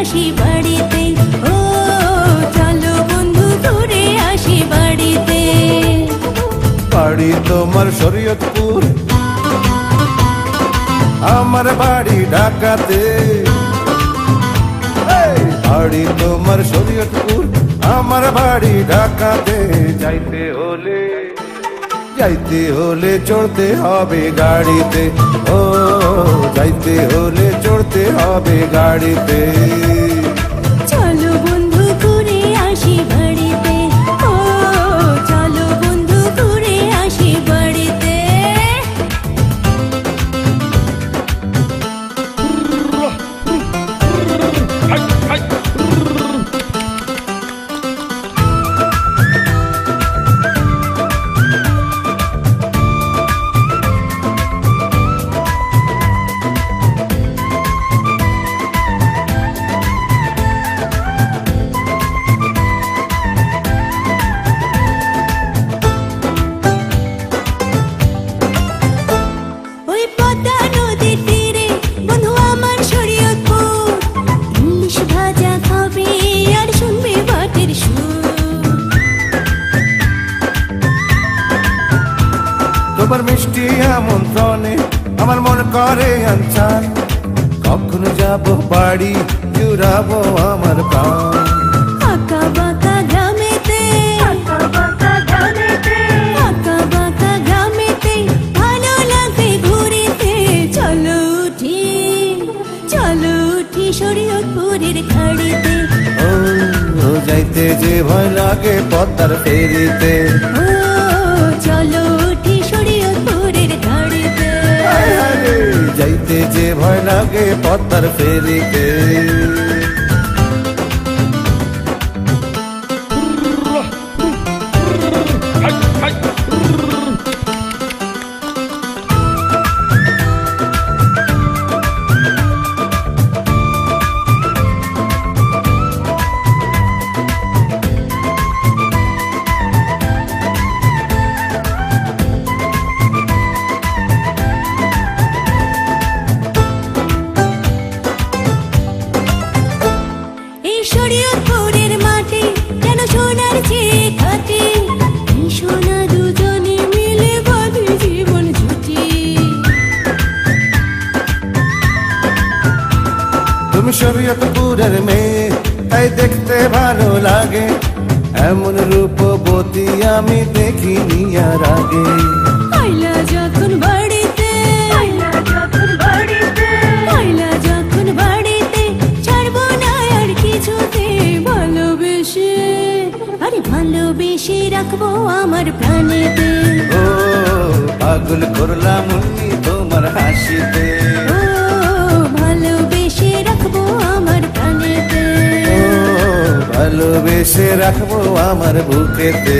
আসি বাড়িতে। ও, চলো বন্ধু ঘুরে আসি বাড়িতে। বাড়ি তোমার শরীয়তপুর। আমার বাড়ি ঢাকাতে। বাড়ি তোমার শরীয়তপুর। আমার বাড়ি ঢাকাতে। যাইতে হলে যাইতে হলে চড়তে হবে গাড়িতে। ও যাইতে হলে চড়তে হবে গাড়িতে। মিষ্টি আমন্ত্রণে আমার মন করে আনচান। কখনো যাব বাড়ি জুড়াবো আমার প্রাণ। আঁকা বাঁকা গ্রামেতে আঁকা বাঁকা গ্রামেতে ভালো লাগে ঘুরিতে। চলো উঠি চলো উঠি শরীয়তপুরের খাড়িতে। ও ও যাইতে যে ভয় লাগে পদ্মার ফেরিতে। লাগে পথর ফেরিতে। শরীয়তপুরের মেয়ে তাই দেখতে ভালো লাগে। এমন রূপবতী আমি দেখিনি আর আগে। আইলা যখন বাড়িতে আইলা যখন বাড়িতে। আইলা যখন বাড়িতে ছাড়বো না আর কিছুতে ভালোবেসে। আরে ভালোবেসে রাখব আমার প্রাণেতে। ও পাগল করলাম তোমার হাসিতে। ভালোবেসে রাখব আমার বুকেতে।